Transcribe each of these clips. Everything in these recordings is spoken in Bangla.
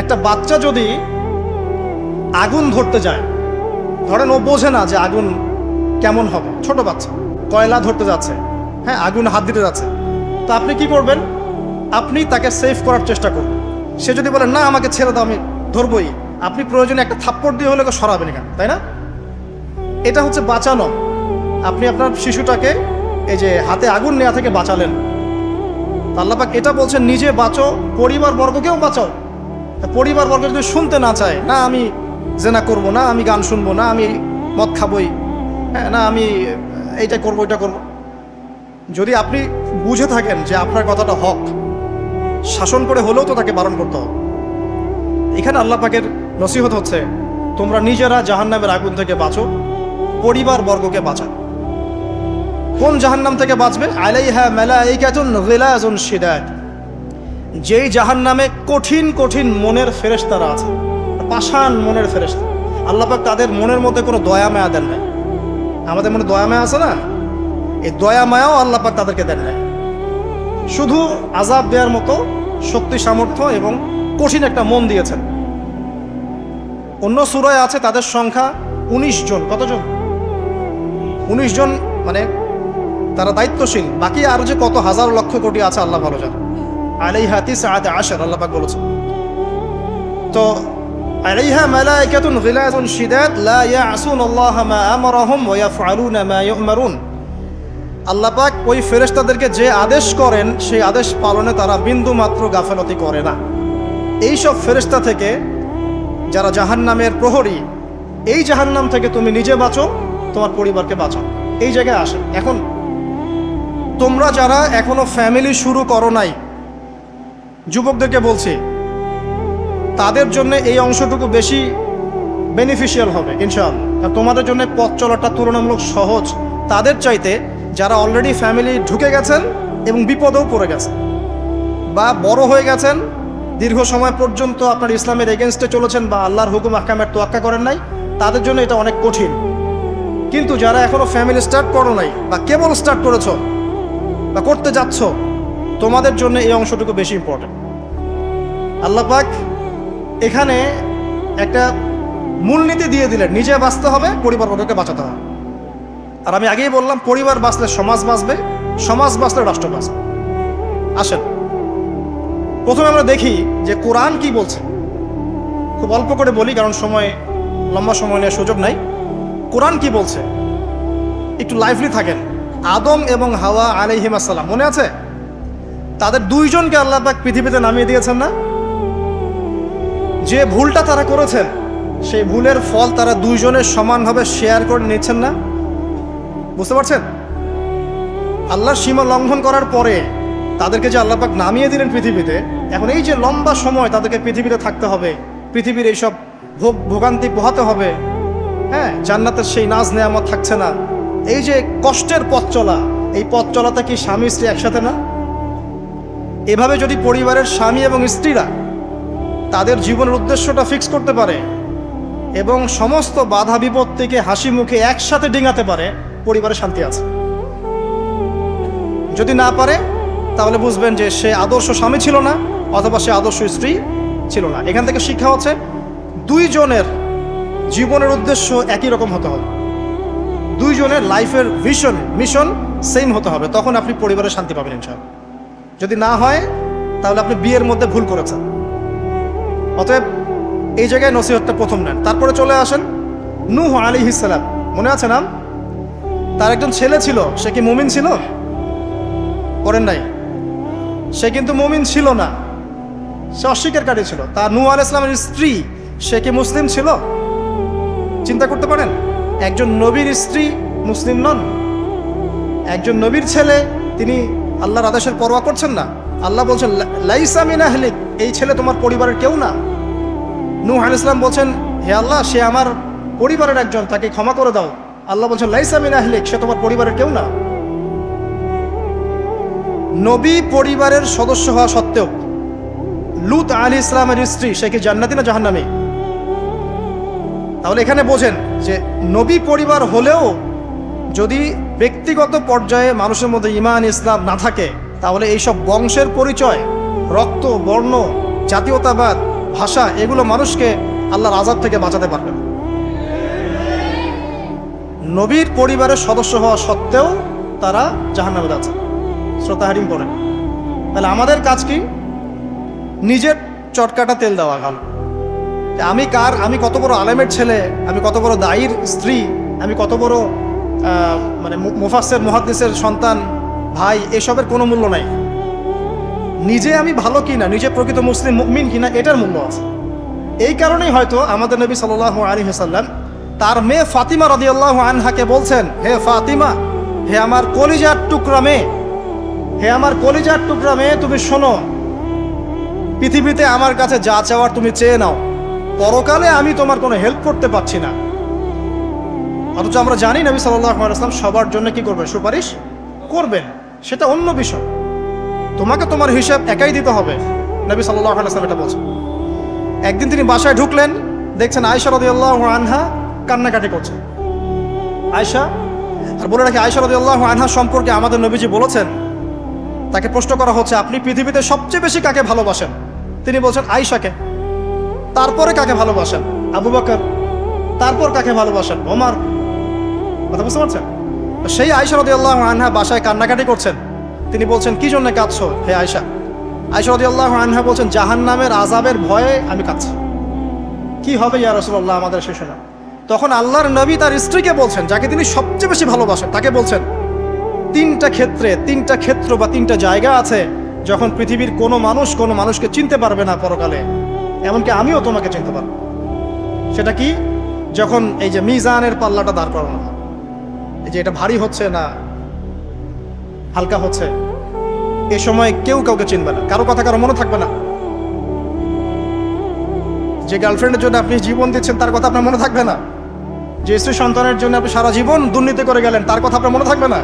একটা বাচ্চা যদি আগুন ধরতে যায়, ধরেন ও বোঝে না যে আগুন কেমন হবে। ছোট বাচ্চা, কয়লা ধরতে যাচ্ছে হ্যাঁ আগুন হাত দিতে যাচ্ছে। তো আপনি কি করবেন? আপনি তাকে সেভ করার চেষ্টা করবেন সে যদি বলে, না, আমাকে ছেড়ে দাও, আমি ধরবই। আপনি প্রয়োজনে একটা থাপ্পড় দিয়ে হলে সরাবেন এখানে, তাই না? এটা হচ্ছে বাঁচানো। আপনি আপনার শিশুটাকে এই যে হাতে আগুন নেওয়া থেকে বাঁচালেন। আল্লাপাক এটা বলছেন, নিজে বাঁচো পরিবার বর্গকেও বাঁচাও। পরিবার বর্গ যদি শুনতে না চায়, না আমি জেনা করব, না আমি গান শুনব, না আমি মদ খাবই হ্যাঁ না আমি এইটা করব এটা করব। যদি আপনি বুঝে থাকেন যে আপনার কথাটা হক, শাসন করে হলেও তো তাকে বারণ করতে হবে। এখানে আল্লাহ পাকের নসিহত হচ্ছে, তোমরা নিজেরা জাহান্নামের আগুন থেকে বাঁচো পরিবার বর্গকে বাঁচাও। কোন জাহান্নাম থেকে বাঁচবে? আলাইহা মালাইকাতুন গিলাজুন শিদাদ। যেই জাহান্নামে কঠিন কঠিন মনের ফেরেশতারা আছে, পাষাণ মনের ফেরেশতা। আল্লাহ পাক তাদের মনের মধ্যে কোনো দয়া মায়া দেন নাই। আমাদের মনে দয়া মায়া আছে না? এই দয়া মায়াও আল্লাহ পাক তাদেরকে দেন নাই। শুধু আজাব দেওয়ার মতো শক্তি, সামর্থ্য এবং কঠিন একটা মন দিয়েছেন। অন্য সুরায় আছে তাদের সংখ্যা উনিশ জন। কতজন? উনিশ জন মানে তারা দায়িত্বশীল। বাকি আর যে কত হাজার লক্ষ কোটি আছে, আল্লাহ ভালো জানে। আলাইহা তিস আয়াতে আশার, আল্লাহ পাক বলেছেন। তো ওই ফেরেশতাদেরকে যে আদেশ করেন, সেই আদেশ পালনে তারা বিন্দু মাত্র গাফেলতি করে না। এই সব ফেরেশতা থেকে যারা জাহান্নামের প্রহরী, এই জাহান্নাম থেকে তুমি নিজে বাঁচো, তোমার পরিবারকে বাঁচাও। এই জায়গায় আসে এখন তোমরা যারা এখনও ফ্যামিলি শুরু করো নাই যুবকদেরকে বলছি, তাদের জন্য এই অংশটুকু বেশি বেনিফিশিয়াল হবে কারণ তোমাদের জন্য পথ চলাটা তুলনামূলক সহজ। তাদের চাইতে যারা অলরেডি ফ্যামিলি ঢুকে গেছেন এবং বিপদেও পড়ে গেছেন বা বড় হয়ে গেছেন, দীর্ঘ সময় পর্যন্ত আপনার ইসলামের এগেনস্টে চলেছেন বা আল্লাহর হুকুম, আহকামের তোয়াক্কা করেন নাই, তাদের জন্য এটা অনেক কঠিন। কিন্তু যারা এখনও ফ্যামিলি স্টার্ট করো নাই বা কেবল স্টার্ট করেছ বা করতে যাচ্ছ তোমাদের জন্য এই অংশটুকু বেশি ইম্পর্টেন্ট আল্লাহ পাক এখানে একটা মূলনীতি দিয়ে দিলেন, নিজে বাঁচতে হবে, পরিবার বর্গকে বাঁচাতে হবে। আর আমি আগেই বললাম, পরিবার বাঁচলে সমাজ বাঁচবে, সমাজ বাঁচলে রাষ্ট্র বাঁচবে। আসেন, প্রথমে আমরা দেখি যে কোরআন কি বলছে। খুব অল্প করে বলি, কারণ সময়, লম্বা সময় নেওয়ার সুযোগ নাই। কোরআন কি বলছে? একটু লাইভলি থাকেন। আদম এবং হাওয়া আলাইহিম আসসালাম, মনে আছে? তাদের দুইজনকে আল্লাহ পাক পৃথিবীতে নামিয়ে দিয়েছেন না? যে ভুলটা তারা করেছেন, সেই ভুলের ফল তারা দুইজনের সমানভাবে শেয়ার করে নিচ্ছেন না? বুঝতে পারছেন? আল্লাহর সীমা লঙ্ঘন করার পরে তাদেরকে যে আল্লাহ পাক নামিয়ে দিলেন পৃথিবীতে, এখন এই যে লম্বা সময় তাদেরকে পৃথিবীতে থাকতে হবে, পৃথিবীর এইসব ভোগ, ভোগান্তি পোহাতে হবে হ্যাঁ জান্নাতের সেই নাচ নাজ নেয়ামত থাকছে না। এই যে কষ্টের পথ চলা, এই পথ চলাটা কি স্বামী স্ত্রী একসাথে না? এভাবে যদি পরিবারের স্বামী এবং স্ত্রীরা তাদের জীবনের উদ্দেশ্যটা ফিক্স করতে পারে এবং সমস্ত বাধা বিপত্তিকে হাসি মুখে একসাথে ডিঙাতে পারে, পরিবারে শান্তি আছে। যদি না পারে, তাহলে বুঝবেন যে সে আদর্শ স্বামী ছিল না অথবা সে আদর্শ স্ত্রী ছিল না। এখান থেকে শিক্ষা হচ্ছে দুইজনের জীবনের উদ্দেশ্য একই রকম হতে হবে। দুইজনের লাইফের ভিশন মিশন সেম হতে হবে। তখন আপনি পরিবারে শান্তি পাবেন ইনশাআল্লাহ। যদি না হয়, তাহলে আপনি বিয়ের মধ্যে ভুল করেছেন। অতএব এই জায়গায় নসিহতটা প্রথম নেন। তারপরে চলে আসেন নূহ আলী ইসালাম মনে আছে নাম? তার একজন ছেলে ছিল, সে কি মুমিন ছিল? করেন নাই। সে কিন্তু মুমিন ছিল না। সে অস্বীকারী ছিল। তার নূহ আল ইসলামের স্ত্রী, সে কি মুসলিম ছিল? চিন্তা করতে পারেন। একজন নবীর স্ত্রী মুসলিম নন। একজন নবীর ছেলে, তিনি আল্লাহর আদেশের পরোয়া করছেন না? আল্লাহ বলছেন লাইসা মিন আহলিক, এই ছেলে তোমার পরিবারের কেউ না। নূহ আল ইসলাম বলছেন, হে আল্লাহ, সে আমার পরিবারের একজন, তাকে ক্ষমা করে দাও। আল্লাহ বলছেন, লাইসা মিন আহলিক, সে তোমার পরিবারের কেউ না। নবী পরিবারের সদস্য হওয়া সত্ত্বেও, লুত আলী ইসলামের স্ত্রী, সে কি জান্নাতি না জাহান্নামী? তাহলে এখানে বোঝেন যে, নবী পরিবার হলেও যদি ব্যক্তিগত পর্যায়ে মানুষের মধ্যে ইমান, ইসলাম না থাকে, তাহলে এইসব বংশের পরিচয়, রক্ত, বর্ণ, জাতীয়তাবাদ, ভাষা, এগুলো মানুষকে আল্লাহর আজাদ থেকে বাঁচাতে পারবে না। নবীর পরিবারের সদস্য হওয়া সত্ত্বেও তারা জাহান্নামে যাচ্ছে। শ্রোতা হারিম পড়েন। তাহলে আমাদের কাজ কি? নিজের চটকাটা তেল দেওয়া ভালো। আমি কার, আমি কত বড় আলেমের ছেলে, আমি কত বড় দায়ীর স্ত্রী, আমি কত বড় মানে মু- মুফাসসের মুহাদ্দিসের সন্তান, ভাই, এসবের কোনো মূল্য নাই। নিজে আমি ভালো কিনা, নিজে প্রকৃত মুসলিম, মুমিন কিনা, এটার মূল্য আছে। এই কারণেই হয়তো আমাদের নবী সাল্লাহ আলী হাসাল্লাম তার মেয়ে ফাতিমা রদিয়াল্লাহ আনহাকে বলছেন, হে ফাতিমা, হে আমার কলিজার টুকরা মেয়ে, হে আমার কলিজার টুকরা মেয়ে, তুমি শোনো, পৃথিবীতে আমার কাছে যা চাওয়ার তুমি চেয়ে নাও। পরকালে আমি তোমার কোনো হেল্প করতে পারছি না। অথচ আমরা জানি নবী সাল্লাহ আসলাম সবার জন্য কি করবেন? সুপারিশ করবেন। সেটা অন্য বিষয়। তোমাকে তোমার হিসাব একাই দিতে হবে। নবী সাল্লাহ আসলাম এটা বলছেন। একদিন তিনি বাসায় ঢুকলেন, দেখছেন আয়সা রদিয়াল্লাহ আনহা কান্নাকাটি করছে। আয়সা আর বলে রাখি আয়সা রদিয়াল্লাহ আনহা সম্পর্কে আমাদের নবীজি বলেছেন, তাকে প্রশ্ন করা হচ্ছে, আপনি পৃথিবীতে সবচেয়ে বেশি কাকে ভালোবাসেন? তিনি বলছেন আয়সাকে তারপরে কাকে ভালোবাসেন? আবু বকর। তারপর কাকে ভালোবাসেন? ওমার। কথা বুঝতে পারছেন? সেই আয়সা রদি আল্লাহ আনহা বাসায় কান্নাকাটি করছেন। তিনি বলছেন, কি জন্য কাঁদছো হে আয়সা আয়সা রদি আল্লাহ আনহা বলছেন জাহান নামের আজাবের ভয়ে আমি কাঁদছি। কি হবে ইয়া রসুল্লাহ আমাদের শেষে না তখন আল্লাহর নবী তার স্ত্রীকে বলছেন, যাকে তিনি সবচেয়ে বেশি ভালোবাসেন, তাকে বলছেন, তিনটা ক্ষেত্রে, তিনটা ক্ষেত্র বা তিনটা জায়গা আছে যখন পৃথিবীর কোনো মানুষ কোনো মানুষকে চিনতে পারবে না পরকালে। এমনকি আমিও তোমাকে চিনতে পারব। সেটা কি? যখন এই যে মিজানের পাল্লাটা দাঁড় করানো। যে এটা ভারী হচ্ছে না, হালকা হচ্ছে, এ সময় কেউ কাউকে চিনবে না, কারও কথা কারও মনে থাকবে না। যে গার্লফ্রেন্ডের জন্য আপনি জীবন দিচ্ছেন, তার কথা আপনার মনে থাকবে না। যে স্ত্রী সন্তানের জন্য আপনি সারা জীবন দুর্নীতি করে গেলেন, তার কথা আপনার মনে থাকবে না।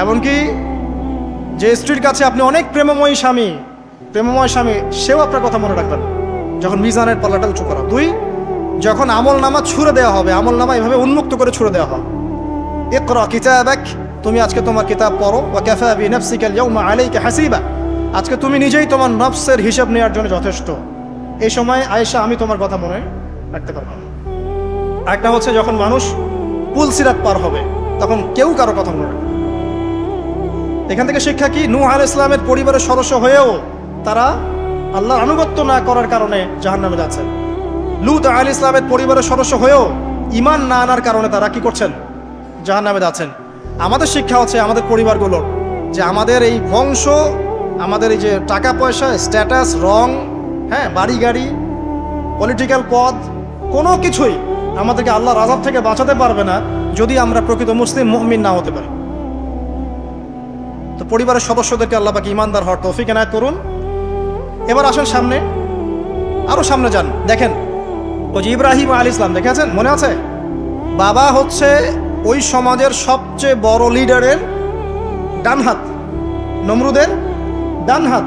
এমনকি যে স্ত্রীর কাছে আপনি অনেক প্রেমময় স্বামী প্রেমময় স্বামী, সেও আপনার কথা মনে রাখবেন। যখন মিজানের পাল্লাটা উঁচু করা। দুই যখন আমল নামা ছুড়ে দেওয়া হবে, আমল নামা এভাবে উন্মুক্ত করে ছুড়ে দেওয়া হবে। ইকরা কিতাবাক, তুমি আজকে তোমার কিতাব পড়ো, ওয়া কাফা বিনাফসিকা আল-ইয়াওমা আলাইকা হাসিবা। আজকে তুমি নিজেই তোমার নফসের হিসাব নেওয়ার জন্য যথেষ্ট। এই সময় আয়েশা, আমি তোমার কথা মনে রাখতে পারব। একটা হচ্ছে যখন মানুষ পুল সিরাত পার হবে, তখন কেউ কারও কথা মনে রাখবে এখান থেকে শিক্ষা কি? নূহ আল ইসলামের পরিবারের সদস্য হয়েও তারা আল্লাহর আনুগত্য না করার কারণে জাহান্নামে যাচ্ছেন লুত আল ইসলামের পরিবারের সদস্য হয়েও ইমান না আনার কারণে তারা কি করছেন? জাহান নামে যাচ্ছেন। আমাদের শিক্ষা হচ্ছে আমাদের পরিবারগুলোর যে আমাদের এই বংশ, আমাদের এই যে টাকা পয়সা স্ট্যাটাস রং হ্যাঁ বাড়ি গাড়ি পলিটিক্যাল পদ কোনো কিছুই আমাদেরকে আল্লাহ আজাব থেকে বাঁচাতে পারবে না যদি আমরা প্রকৃত মুসলিম মুমিন না হতে পারি। তো পরিবারের সদস্যদেরকে আল্লাহ পাকে ইমানদার হওয়ার তৌফিক এনায়ত করুন। এবার আসেন সামনে আরও সামনে যান, দেখেন যে ইব্রাহিম আল ইসলাম, দেখেছেন? মনে আছে? বাবা হচ্ছে ওই সমাজের সবচেয়ে বড় লিডারের ডান হাত, নমরুদের ডান হাত।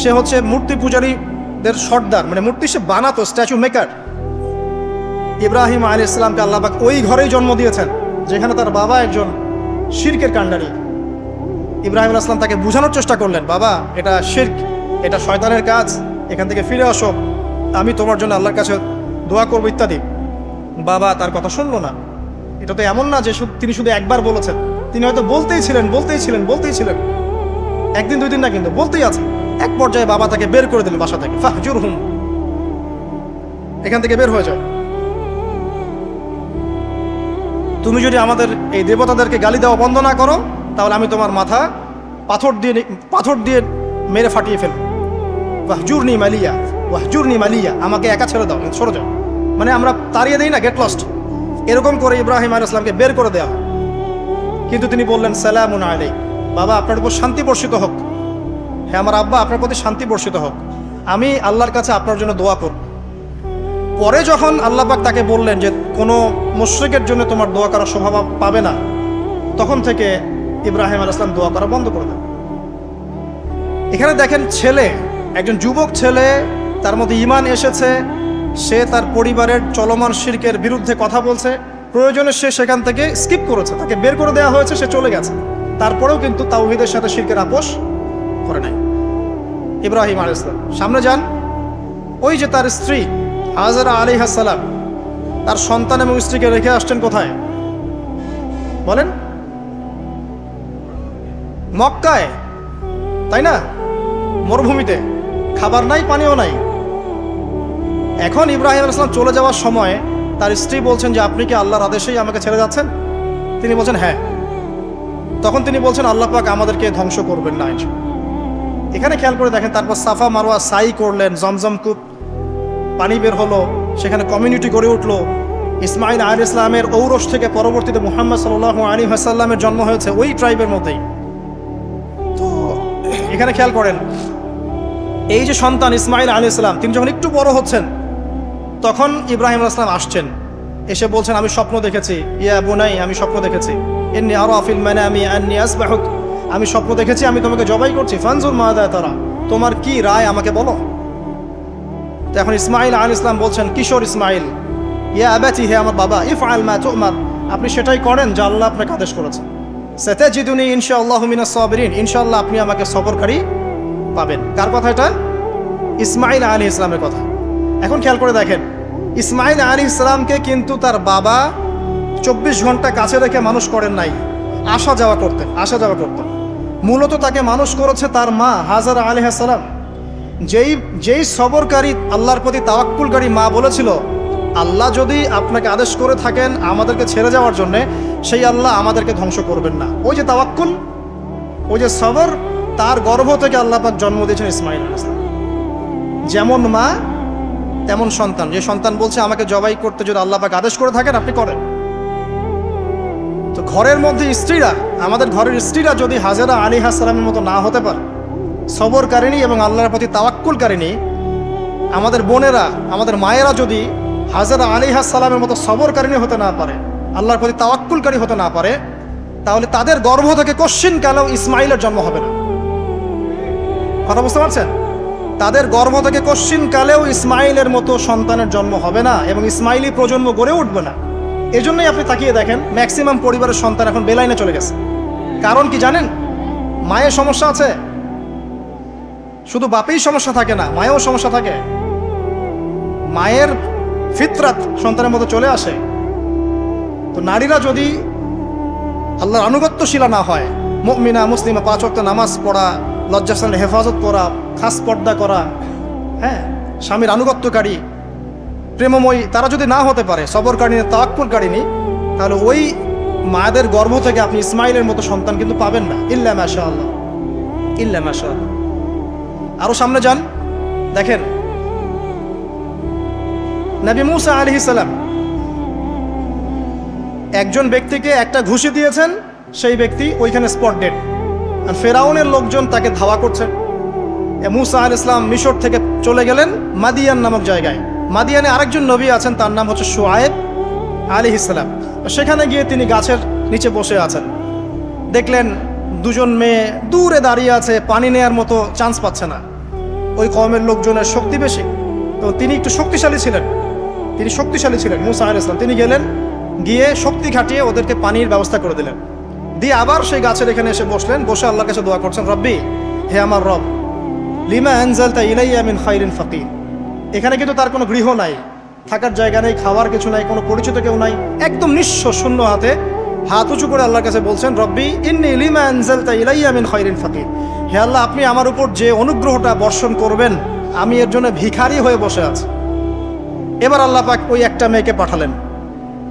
সে হচ্ছে মূর্তি পূজারীদের সর্দার মানে মূর্তি সে বানাতো, স্ট্যাচু মেকার। ইব্রাহিম আলী ইসলামকে আল্লাহবাক ওই ঘরেই জন্ম দিয়েছেন, যেখানে তার বাবা একজন শির্কের কাণ্ডারি। ইব্রাহিম আলাইহিস সালাম তাকে বোঝানোর চেষ্টা করলেন, বাবা, এটা শির্ক, এটা শয়তানের কাজ, এখান থেকে ফিরে আসো। আমি তোমার জন্য আল্লাহর কাছে দোয়া করব ইত্যাদি। বাবা তার কথা শুনলো না। এটা তো এমন না যে তিনি শুধু একবার বলেছেন। তিনি হয়তো বলতেই ছিলেন বলতেই ছিলেন বলতেই ছিলেন। একদিন, দুই দিন না কিন্তু বলতেই আছে। এক পর্যায়ে বাবা তাকে বের করে দিলেন বাসা থেকে। ফাহজুর হুম এখান থেকে বের হয়ে যায় তুমি যদি আমাদের এই দেবতাদেরকে গালি দেওয়া বন্ধ না করো, তাহলে আমি তোমার মাথা পাথর দিয়ে পাথর দিয়ে মেরে ফাটিয়ে ফেলব। ওয়াহজুরনি মালিয়া ওয়াহজুরনি মালিয়া, আমাকে একা ছেড়ে দাও, সরে যাও। মানে আমরা তাড়িয়ে দিই না গেট লস্ট এরকম করে ইব্রাহিম আল ইসলামকে বের করে দেওয়া কিন্তু তিনি বললেন, সালামুন আলাই বাবা, আপনার উপর শান্তি বর্ষিত হোক। হ্যাঁ আমার আব্বা আপনার প্রতি শান্তি বর্ষিত হোক। আমি আল্লাহর কাছে আপনার জন্য দোয়া করব। পরে যখন আল্লাহ পাক তাকে বললেন যে, কোনো মুশ্রিকের জন্য তোমার দোয়া করার স্বভাব পাবে না, তখন থেকে ইব্রাহিম আল ইসলাম দোয়া করা বন্ধ করে দেন। এখানে দেখেন ছেলে, একজন যুবক ছেলে, তার মধ্যে ইমান এসেছে। সে তার পরিবারের চলমান শির্কের বিরুদ্ধে কথা বলছে। প্রয়োজনে সে সেখান থেকে স্কিপ করেছে। তাকে বের করে দেওয়া হয়েছে, সে চলে গেছে। তারপরেও কিন্তু তাওহিদের সাথে শির্কের আপোষ করে নাই। ইব্রাহিম আল ইসলাম সামনে যান। ওই যে তার স্ত্রী, হাজারা আলী হাসালাম তার সন্তান এবং স্ত্রীকে রেখে আসছেন কোথায়? বলেন। মক্কায়, তাই না? মরুভূমিতে। খাবার নাই, পানিও নাই। এখন ইব্রাহিম আলাইসালাম চলে যাওয়ার সময় তার স্ত্রী বলছেন যে, আপনি কি আল্লাহর আদেশেই আমাকে ছেড়ে যাচ্ছেন? তিনি বলছেন হ্যাঁ। তখন তিনি বলছেন, আল্লাহ পাক আমাদেরকে ধ্বংস করবেন না এখানে খেয়াল করে দেখেন, তারপর সাফা মারোয়া সাই করলেন, জমজম কূপ পানি বের হলো, সেখানে কমিউনিটি গড়ে উঠল। ইসমাইল আল ইসলামের ঔরস থেকে পরবর্তীতে মুহাম্মদ সাল্লাহ আলী হাসাল্লামের জন্ম হয়েছে ওই ট্রাইবের মধ্যেই। তো এখানে খেয়াল করেন, এই যে সন্তান ইসমাইল আলী ইসলাম তিনি যখন একটু বড় হচ্ছেন তখন ইব্রাহিম আলাইহিস সালাম আসছেন। এসে বলছেন, আমি স্বপ্ন দেখেছি। ইয়া বুনাই, আমি স্বপ্ন দেখেছি। এমনি আরও আফিল মানে আমি আসবাহুক। আমি স্বপ্ন দেখেছি, আমি তোমাকে জবাই করছি। ফানজুল মাহাদায় তারা, তোমার কি রায় আমাকে বলো? তো এখন ইসমাইল আল ইসলাম বলছেন, কিশোর ইসমাইল ইয়া আবাতি, হে আমার বাবা ইফ আল মা তুমার। আপনি সেটাই করেন যা আল্লাহ আপনাকে আদেশ করেছেন সেতে জিদুনি ইনশাআল্লাহ মিনা সাবিরিন। ইনশাআল্লাহ আপনি আমাকে সবরকারী পাবেন। কার কথা এটা? ইসমাইল আলী ইসলামের কথা। এখন খেয়াল করে দেখেন। ইসমাইল আলী ইসলামকে কিন্তু তার বাবা চব্বিশ ঘণ্টা কাছে রেখে মানুষ করেন নাই। আসা যাওয়া করতেন, আসা যাওয়া করতেন। মূলত তাকে মানুষ করেছে তার মা হাজার আলী সালাম। যেই যেই সবরকারী আল্লাহর প্রতি তাওয়াক্কুলকারী মা বলেছিল, আল্লাহ যদি আপনাকে আদেশ করে থাকেন আমাদেরকে ছেড়ে যাওয়ার জন্যে, সেই আল্লাহ আমাদেরকে ধ্বংস করবেন না। ওই যে তাওয়াক্কুল, ওই যে সবর, তার গর্ভ থেকে আল্লাহ পাক জন্ম দিয়েছেন ইসমাইল। যেমন মা তেমন সন্তান। যে সন্তান বলছে, আমাকে জবাই করতে যদি আল্লাহ পাক আদেশ করে থাকেন, আপনি করেন। তো ঘরের মধ্যে স্ত্রীরা, আমাদের ঘরের স্ত্রীরা যদি হাজারা আলী হাসালামের মতো না হতে পারে, সবরকারিণী এবং আল্লাহর প্রতি তাওয়াক্কুলকারিণী, আমাদের বোনেরা, আমাদের মায়েরা যদি হাজারা আলী হাসালামের মতো সবরকারিণী হতে না পারে, আল্লাহর প্রতি তাওয়াক্কুলকারী হতে না পারে, তাহলে তাদের গর্ভ থেকে কশ্চিন কালেও ইসমাইলের জন্ম হবে না? কথা বুঝতে পারছেন? তাদের গর্ভ থেকে কালেও ইসমাইলের মতো সন্তানের জন্ম হবে না এবং ইসমাইলি প্রজন্ম গড়ে উঠবে না। এজন্যই আপনি তাকিয়ে দেখেন, ম্যাক্সিমাম পরিবারের সন্তান এখন বেলাইনে চলে গেছে। কারণ কি জানেন? মায়ের সমস্যা আছে। শুধু বাপেই সমস্যা থাকে না, মায়েও সমস্যা থাকে। মায়ের ফিতরাত সন্তানের মতো চলে আসে। তো নারীরা যদি আল্লাহর আনুগত্যশীলা না হয়, মুমিনা, মুসলিমা, পাঁচ ওয়াক্ত নামাজ পড়া লজ্জাস্থানের হেফাজত করা, খাস পর্দা করা হ্যাঁ স্বামীর আনুগত্যকারী, প্রেমময়ী, তারা যদি না হতে পারে সবরকারিনী তাওয়াক্কুলকারিনী তাহলে ওই মায়েদের গর্ভ থেকে আপনি ইসমাইলের মতো সন্তান কিন্তু পাবেন না। ইল্লা মাশা আল্লাহ ইল্লা মাশা আল্লাহ আরও সামনে যান। দেখেন, নবী মুসা আলহি সালাম একজন ব্যক্তিকে একটা ঘুষি দিয়েছেন, সেই ব্যক্তি ওইখানে স্পট ডেড আর ফেরাউনের লোকজন তাকে ধাওয়া করছেন এ মুসা আল ইসলাম মিশর থেকে চলে গেলেন মাদিয়ান নামক জায়গায়। মাদিয়ানে আরেকজন নবী আছেন, তার নাম হচ্ছে সোয়েব আলী ইসলাম সেখানে গিয়ে তিনি গাছের নিচে বসে আছেন। দেখলেন দুজন মেয়ে দূরে দাঁড়িয়ে আছে, পানি নেয়ার মতো চান্স পাচ্ছে না। ওই কমের লোকজনের শক্তি বেশি। তো তিনি একটু শক্তিশালী ছিলেন। তিনি শক্তিশালী ছিলেন মুসা আল ইসলাম তিনি গেলেন, গিয়ে শক্তি খাটিয়ে ওদেরকে পানির ব্যবস্থা করে দিলেন। দিয়ে আবার সেই গাছের এখানে এসে বসলেন। বসে আল্লাহর কাছে দোয়া করছেন, রব্বি, হে আমার রব, লিমা আনজালতা ইলাইয়া মিন খাইরিন ফাকির। এখানে কিন্তু তার কোনো গৃহ নাই, থাকার জায়গা নেই, খাওয়ার কিছু নাই, কোনো পরিচিত কেউ নাই। একদম নিঃস্ব শূন্য হাতে হাত উঁচু করে আল্লাহর কাছে বলছেন, রব্বি, ইন্নি লিমা আনজালতা ইলাইয়া মিন খাইরিন ফাকির। হে আল্লাহ, আপনি আমার উপর যে অনুগ্রহটা বর্ষণ করবেন, আমি এর জন্য ভিখারি হয়ে বসে আছি। এবার আল্লাহ পাক ওই একটা মেয়েকে পাঠালেন।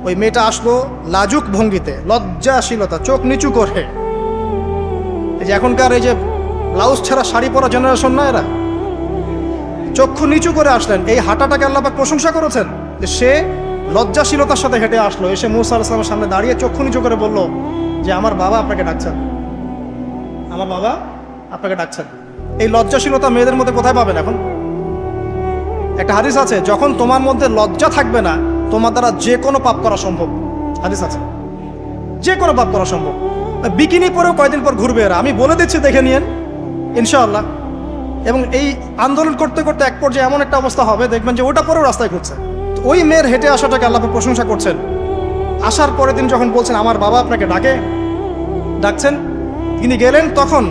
ওই মেয়েটা আসলো লাজুক ভঙ্গিতে, লজ্জাশীলতা, চোখ নিচু করে। এই যে এখনকার এই যে ব্লাউজ ছাড়া শাড়ি পরা জেনারেশন না এরা? চক্ষু নিচু করে আসলেন, এই হাঁটাটাকে আল্লাপাক প্রশংসা করেছেন যে সে লজ্জাশীলতার সাথে হেঁটে আসলো, এসে মুসা সামনে দাঁড়িয়ে চক্ষু নিচু করে বলল, যে আমার বাবা আপনাকে ডাকছেন। আমার বাবা আপনাকে ডাকছেন। এই লজ্জাশীলতা মেয়েদের মধ্যে কোথায় পাবেন এখন? একটা হাদিস আছে, যখন তোমার মধ্যে লজ্জা থাকবে না তোমার দ্বারা যে কোনো পাপ করা সম্ভব। হাদিস আছে। যে কোনো পাপ করা সম্ভব। বিকিনি পরেও কয়দিন পর ঘুরবে এরা। আমি বলে দিচ্ছি, দেখে নিয়েন। ইনশাআল্লাহ। এবং এই আন্দোলন করতে করতে এক পর্যায়ে এমন একটা অবস্থা হবে, দেখবেন যে ওটা পরেও রাস্তায় ঘুরছে। ওই মেয়ের হেঁটে আসাটাকে আল্লাহ প্রশংসা করছেন। আসার পরে দিন যখন বলছেন, আমার বাবা আপনাকে ডাকে, ডাকছেন। তিনি গেলেন তখন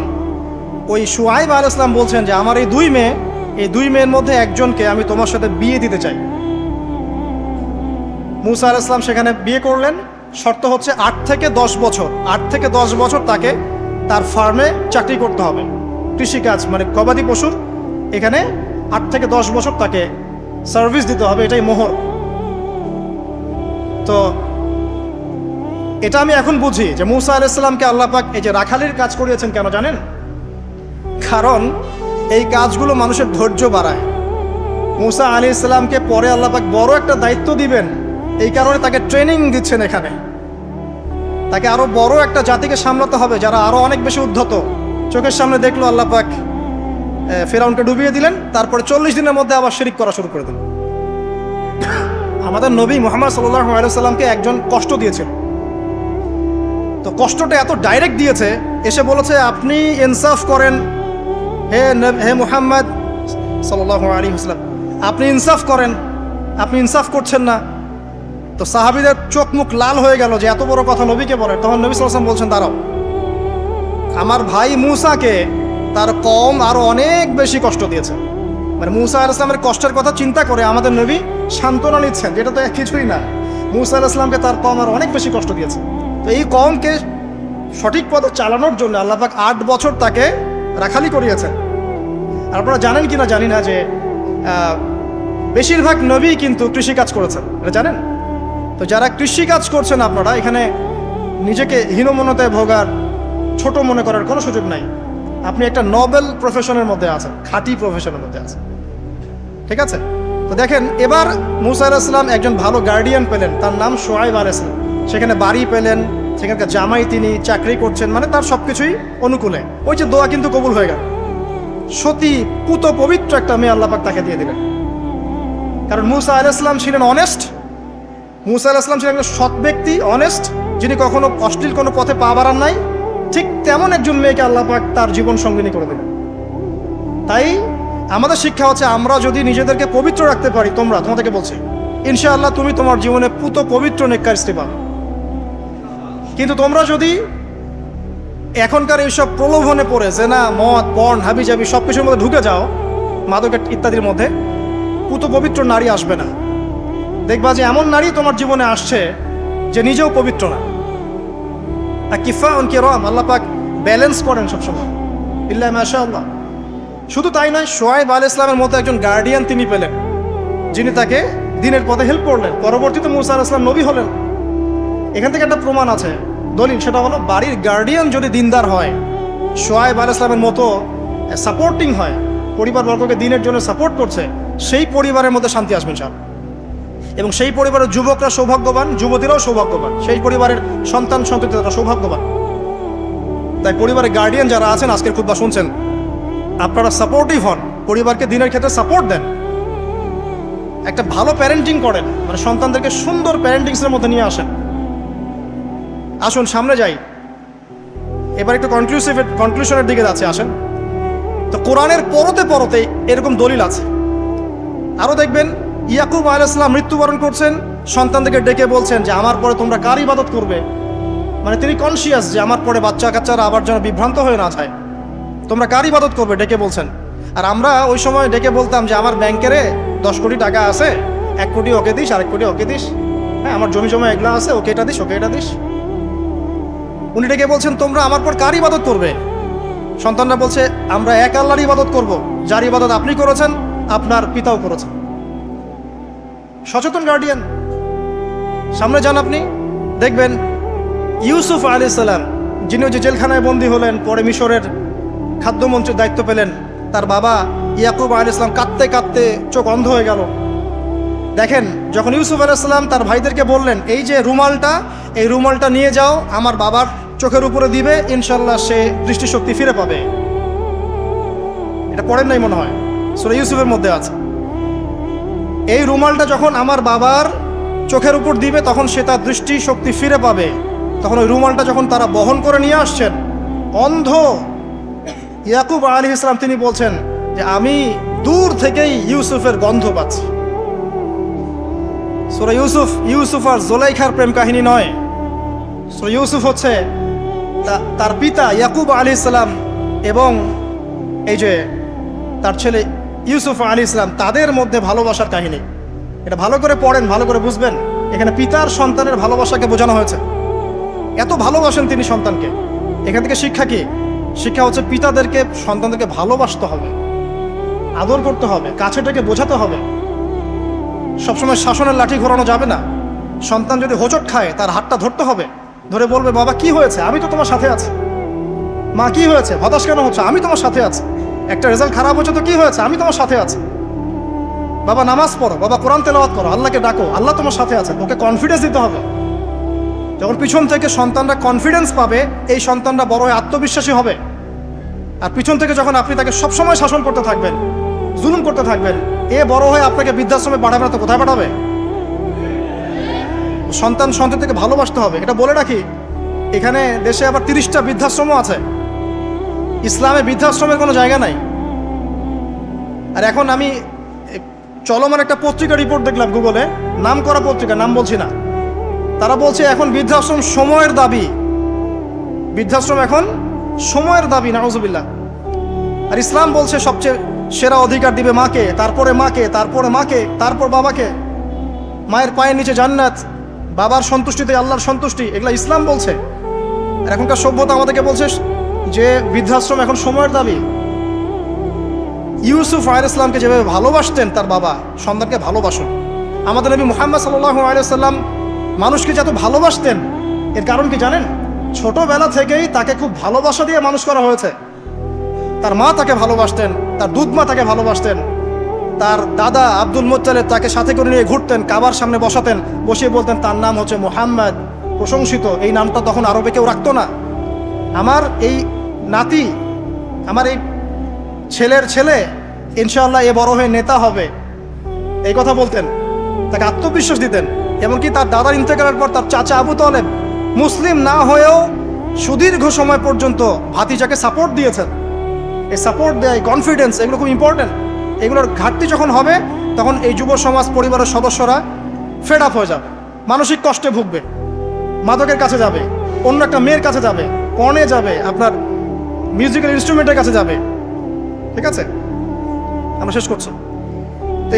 ওই সুয়াইব আল ইসলাম বলছেন যে, আমার এই দুই মেয়ে, এই দুই মেয়ের মধ্যে একজনকে আমি তোমার সাথে বিয়ে দিতে চাই। মুসা আল ইসলাম সেখানে বিয়ে করলেন। শর্ত হচ্ছে আট থেকে দশ বছর। আট থেকে দশ বছর তাকে তার ফার্মে চাকরি করতে হবে। কৃষিকাজ মানে গবাদি পশুর, এখানে আট থেকে দশ বছর তাকে সার্ভিস দিতে হবে, এটাই মোহর। তো এটা আমি এখন বুঝি যে মুসা আল ইসলামকে আল্লাপাক এই যে রাখালির কাজ করিয়েছেন কেন জানেন? কারণ এই কাজগুলো মানুষের ধৈর্য বাড়ায়। মুসা আলী ইসলামকে পরে আল্লাপাক বড় একটা দায়িত্ব দিবেন। এই কারণে তাকে ট্রেনিং দিচ্ছেন এখানে। তাকে আরও বড় একটা জাতিকে সামলাতে হবে যারা আরও অনেক বেশি উদ্ধত। চোখের সামনে দেখল আল্লাপাক ফেরাউনকে ডুবিয়ে দিলেন, তারপরে চল্লিশ দিনের মধ্যে আবার শিরিক করা শুরু করে দিলেন। আমাদের নবী মোহাম্মদ সাল্লাহ সাল্লামকে একজন কষ্ট দিয়েছেন। তো কষ্টটা এত ডাইরেক্ট দিয়েছে, এসে বলেছে, আপনি ইনসাফ করেন। হে হে মোহাম্মদ সাল্লাহ আলী হাসলাম আপনি ইনসাফ করেন। আপনি ইনসাফ করছেন না। তো সাহাবিদের চোখ মুখ লাল হয়ে গেল যে এত বড় কথা নবীকে বলে। তখন নবী সাল্লাম বলছেন, দাঁড়াও। আমার ভাই মুসাকে তার কম আরও অনেক বেশি কষ্ট দিয়েছে। মানে মুসা আল ইসলামের কষ্টের কথা চিন্তা করে আমাদের নবী সান্ত্বনা নিচ্ছেন, যেটা তো এক কিছুই না। মুসা আল ইসলামকে তার কম আরও অনেক বেশি কষ্ট দিয়েছে। তো এই কমকে সঠিক পথে চালানোর জন্য আল্লাপাক আট বছর তাকে রাখালি করিয়েছেন। আর আপনারা জানেন কিনা জানি না যে বেশিরভাগ নবী কিন্তু কৃষিকাজ করেছেন। এটা জানেন? তো যারা কৃষিকাজ করছেন আপনারা, এখানে নিজেকে হীনমনতায় ভোগার, ছোট মনে করার কোনো সুযোগ নাই। আপনি একটা নবেল প্রফেশনের মধ্যে আছেন, খাঁটি প্রফেশনের মধ্যে আছেন। ঠিক আছে? তো দেখেন, এবার মুসা আলাইসলাম একজন ভালো গার্ডিয়ান পেলেন, তার নাম সোহাইব আলাইসলাম সেখানে বাড়ি পেলেন, সেখানকার জামাই তিনি, চাকরি করছেন মানে তার সব কিছুই অনুকূলে। ওই যে দোয়া কিন্তু কবুল হয়ে গেল। সতী, পুত পবিত্র একটা মেয়ে আল্লাপাক তাকে দিয়ে দিলেন। কারণ মুসা আলাইসলাম ছিলেন অনেস্ট মুসা আলাইসলাম ছিলেন একজন সৎ ব্যক্তি অনেস্ট যিনি কখনো অশ্লীল কোনো পথে পা বাড়ান নাই। ঠিক তেমন একজন মেয়েকে আল্লাপাক তার জীবন সঙ্গিনী করে দিলেন। তাই আমাদের শিক্ষা হচ্ছে, আমরা যদি নিজেদেরকে পবিত্র রাখতে পারি, তোমরা, তোমাদেরকে বলছি, ইনশাআল্লাহ তুমি তোমার জীবনে পুত পবিত্র নেককার স্ত্রী পাবে। কিন্তু তোমরা যদি এখনকার এইসব প্রলোভনে পড়ে যে না মদ পর্ন হাবি জাবি সব কিছুর মধ্যে ঢুকে যাও মাদক ইত্যাদির মধ্যে, পুত পবিত্র নারী আসবে না। দেখবা যে এমন নারী তোমার জীবনে আসছে যে নিজেও পবিত্র না। কিফা অনকে রম আল্লাহ পাক ব্যালেন্স করেন সবসময়। ইল্লা মাশা আল্লাহ শুধু তাই নয়, সোয়াইব আল ইসলামের মতো একজন গার্ডিয়ান তিনি পেলেন, যিনি তাকে দিনের পথে হেল্প করলেন। পরবর্তীতে মুসা আল ইসলাম নবী হলেন। এখান থেকে একটা প্রমাণ আছে। দলিল, সেটা হলো বাড়ির গার্ডিয়ান যদি দিনদার হয়, সোয়াইব আল ইসলামের মতো সাপোর্টিং হয়, পরিবারবর্গকে দিনের জন্য সাপোর্ট করছে, সেই পরিবারের মধ্যে শান্তি আসবেন সব এবং সেই পরিবারের যুবকরা সৌভাগ্যবান, যুবতীরাও সৌভাগ্যবান। সেই পরিবারের সন্তান সন্ততি তারা সৌভাগ্যবান। তাই পরিবারের গার্ডিয়ান যারা আছেন, আজকের খুদ্া শুনছেন, আপনারা সাপোর্টিভ হন। পরিবারকে দিনের ক্ষেত্রে সাপোর্ট দেন। একটা ভালো প্যারেন্টিং করেন। মানে সন্তানদেরকে সুন্দর প্যারেন্টিংসের মধ্যে নিয়ে আসেন। আসুন, সামনে যাই। এবার একটু কনক্লুসিভ কনক্লুশনের দিকে যাচ্ছে, আসেন। তো কোরআনের পরতে পরতে এরকম দলিল আছে। আরও দেখবেন ইয়াকুব আলাইসালাম মৃত্যুবরণ করছেন, সন্তানদেরকে ডেকে বলছেন যে, আমার পরে তোমরা কার ইবাদত করবে? মানে তিনি কনসিয়াস যে, আমার পরে বাচ্চা কাচ্চারা আবার যেন বিভ্রান্ত হয়ে না যায়। তোমরা কার ইবাদত করবে? ডেকে বলছেন। আর আমরা ওই সময় ডেকে বলতাম যে, আমার ব্যাংকেরে দশ কোটি টাকা আছে, এক কোটি ওকে দিস, আরেক কোটি ওকে দিস। হ্যাঁ আমার জমি জমা এগুলা আছে, ওকে এটা দিস, ওকে এটা দিস। উনি ডেকে বলছেন, তোমরা আমার পর কার ইবাদত করবে? সন্তানরা বলছে, আমরা এক আল্লাহর ইবাদত করব, যার ইবাদত আপনি করেছেন, আপনার পিতাও করেছেন। সচেতন গার্ডিয়ান সামনে যান আপনি। দেখবেন ইউসুফ আলি সাল্লাম যিনি যে জেলখানায় বন্দী হলেন, পরে মিশরের খাদ্যমন্ত্রীর দায়িত্ব পেলেন, তার বাবা ইয়াকুব আলী ইসলাম কাঁদতে কাঁদতে চোখ অন্ধ হয়ে গেল। দেখেন, যখন ইউসুফ আলাইসাল্লাম তার ভাইদেরকে বললেন, এই যে রুমালটা, এই রুমালটা নিয়ে যাও, আমার বাবার চোখের উপরে দিবে ইনশাল্লাহ সে দৃষ্টিশক্তি ফিরে পাবে। এটা পড়েন নাই মনে হয়। সুরা ইউসুফের মধ্যে আছে। এই রুমালটা যখন আমার বাবার চোখের উপর দিবে, তখন সে তার দৃষ্টি শক্তি ফিরে পাবে। তখন ওই রুমালটা যখন তারা বহন করে নিয়ে আসছেন, অন্ধ ইয়াকুব আলী ইসলাম তিনি বলছেন যে, আমি দূর থেকেই ইউসুফের গন্ধ পাচ্ছি। সুরা ইউসুফ ইউসুফ আর জোলাইখার প্রেম কাহিনী নয়। সুরা ইউসুফ হচ্ছে তার পিতা ইয়াকুব আলী ইসলাম এবং এই যে তার ছেলে ইউসুফ আলী ইসলাম, তাদের মধ্যে ভালোবাসার কাহিনী। এটা ভালো করে পড়েন, ভালো করে বুঝবেন। এখানে পিতার সন্তানের ভালোবাসাকে বোঝানো হয়েছে। এত ভালোবাসেন তিনি সন্তানকে। এখান থেকে শিক্ষা কি? শিক্ষা হচ্ছে পিতাদেরকে, সন্তানদেরকে ভালোবাসতে হবে। আদর করতে হবে, কাছেটাকে বোঝাতে হবে। সবসময় শাসনের লাঠি ঘোরানো যাবে না। সন্তান যদি হোঁচট খায়, তার হাতটা ধরতে হবে। ধরে বলবে, বাবা, কি হয়েছে? আমি তো তোমার সাথে আছি। মা, কি হয়েছে? হতাশ কেন হচ্ছে? আমি তোমার সাথে আছি। একটা রেজাল্ট খারাপ হচ্ছে তো কি হয়েছে? আমি তোমার সাথে আছি। বাবা, নামাজ পড়ো। বাবা, কোরআন তেলাওয়াত করো। আল্লাহকে ডাকো। আল্লাহ তোমার সাথে আছে। ওকে কনফিডেন্স দিতে হবে। যখন পিছন থেকে সন্তানরা কনফিডেন্স পাবে, এই সন্তানরা বড় হয়ে আত্মবিশ্বাসী হবে। আর পিছন থেকে যখন আপনি তাকে সবসময় শাসন করতে থাকবেন, জুলুম করতে থাকবেন, এ বড় হয়ে আপনাকে বৃদ্ধাশ্রমে পাঠাবে না তো কোথায় পাঠাবে? সন্তান সন্তান থেকে ভালোবাসতে হবে। এটা বলে রাখি, এখানে দেশে আবার তিরিশটা বৃদ্ধাশ্রমও আছে। ইসলামে বৃদ্ধাশ্রমের কোনো জায়গা নাই। আর এখন আমি চলমান একটা পত্রিকা রিপোর্ট দেখলাম গুগলে নাম করা পত্রিকা, নাম বলছি না। তারা বলছে এখন বৃদ্ধাশ্রম সময়ের দাবি। বৃদ্ধাশ্রম এখন সময়ের দাবি, নাউজুবিল্লাহ। আর ইসলাম বলছে সবচেয়ে সেরা অধিকার দিবে মাকে, তারপরে মাকে তারপরে মাকে, তারপর বাবাকে। মায়ের পায়ের নিচে জান্নাত, বাবার সন্তুষ্টিতে আল্লাহর সন্তুষ্টি, এগুলা ইসলাম বলছে। আর এখনকার সভ্যতা আমাদেরকে বলছে যে বৃদ্ধাশ্রম এখন সময়ের দাবি। ইউসুফ আয়ের ইসলামকে যেভাবে ভালোবাসতেন তার বাবা, সন্তানকে ভালোবাসুন। আমাদের নবী মোহাম্মদ সাল্লাহ আলিয়াল্লাম মানুষকে যত ভালোবাসতেন, এর কারণ কি জানেন? ছোটবেলা থেকেই তাকে খুব ভালোবাসা দিয়ে মানুষ করা হয়েছে। তার মা তাকে ভালোবাসতেন, তার দুধ মা তাকে ভালোবাসতেন, তার দাদা আব্দুল মোত্তালেব তাকে সাথে করে নিয়ে ঘুরতেন, কাবার সামনে বসাতেন, বসিয়ে বলতেন, তার নাম হচ্ছে মোহাম্মদ। প্রশংসিত, এই নামটা তখন আরবে কেউ রাখতো না। আমার এই নাতি, আমার এই ছেলের ছেলে, ইনশাআল্লাহ এ বড় হয়ে নেতা হবে। এই কথা বলতেন। তাকে আত্মবিশ্বাস দিতেন। এমনকি তার দাদার ইন্তেকালের পর তার চাচা আবু তলেব মুসলিম না হয়েও সুদীর্ঘ সময় পর্যন্ত ভাতিজাকে সাপোর্ট দিয়েছেন। এই সাপোর্ট দেয় কনফিডেন্স এগুলো খুব ইম্পর্টেন্ট এগুলোর ঘাটতি যখন হবে, তখন এই যুব সমাজ পরিবারের সদস্যরা ফেড আপ হয়ে যাবে। মানসিক কষ্টে ভুগবে। মাদকের কাছে যাবে। অন্য একটা মেয়ের কাছে যাবে। পণে যাবে, আপনার মিউজিক্যাল ইনস্ট্রুমেন্টের কাছে যাবে। ঠিক আছে? আমরা শেষ করছি।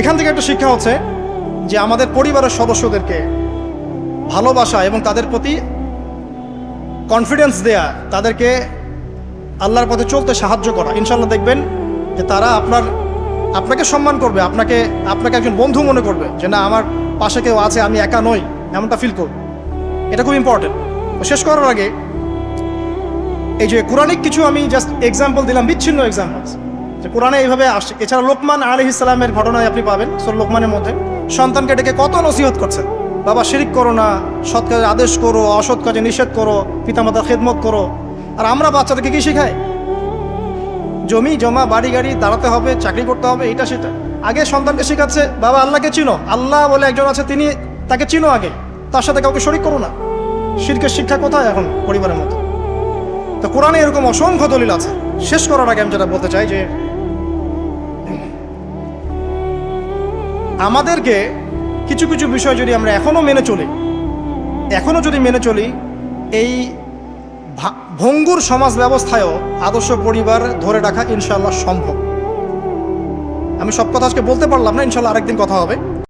এখান থেকে একটা শিক্ষা হচ্ছে যে আমাদের পরিবারের সদস্যদেরকে ভালোবাসা এবং তাদের প্রতি কনফিডেন্স দেয়া, তাদেরকে আল্লাহর পথে চলতে সাহায্য করা। ইনশাল্লাহ দেখবেন যে তারা আপনার, আপনাকে সম্মান করবে, আপনাকে আপনাকে একজন বন্ধু মনে করবে যে না, আমার পাশে কেউ আছে, আমি একা নই, এমনটা ফিল করব। এটা খুব ইম্পর্টেন্ট শেষ করার আগে এই যে কোরআনিক কিছু আমি জাস্ট এক্সাম্পল দিলাম, বিচ্ছিন্ন এক্সাম্পল যে কোরআনে এইভাবে আসছে এছাড়া লোকমান আলী ইসলামের ঘটনায় আপনি পাবেন, সোর লোকমানের মধ্যে। সন্তানকে ডেকে কত নসিহত করছেন বাবা, শিরিক করো না, সৎ কাজে আদেশ করো, অসৎ কাজে নিষেধ করো, পিতামাতার খেদমত করো। আর আমরা বাচ্চাদেরকে কি শেখাই? জমি, জমা, বাড়ি, গাড়ি, দাঁড়াতে হবে, চাকরি করতে হবে এটা সেটা। আগে সন্তানকে শেখাচ্ছে, বাবা, আল্লাহকে চিনো। আল্লাহ বলে একজন আছে, তিনি তাকে চিনো আগে। তার সাথে কাউকে শরিক করো না। শিরকের শিক্ষা কোথায় এখন পরিবারের মধ্যে? তো কোরআনে এরকম অসংখ্য দলিল আছে। শেষ করার আগে আমি যেটা বলতে চাই যে, আমাদেরকে কিছু কিছু বিষয় যদি আমরা এখনও মেনে চলি এখনও যদি মেনে চলি, এই ভঙ্গুর সমাজ ব্যবস্থায়ও আদর্শ পরিবার ধরে রাখা ইনশাল্লাহ সম্ভব। আমি সব কথা আজকে বলতে পারলাম না ইনশাল্লাহ আরেকদিন কথা হবে।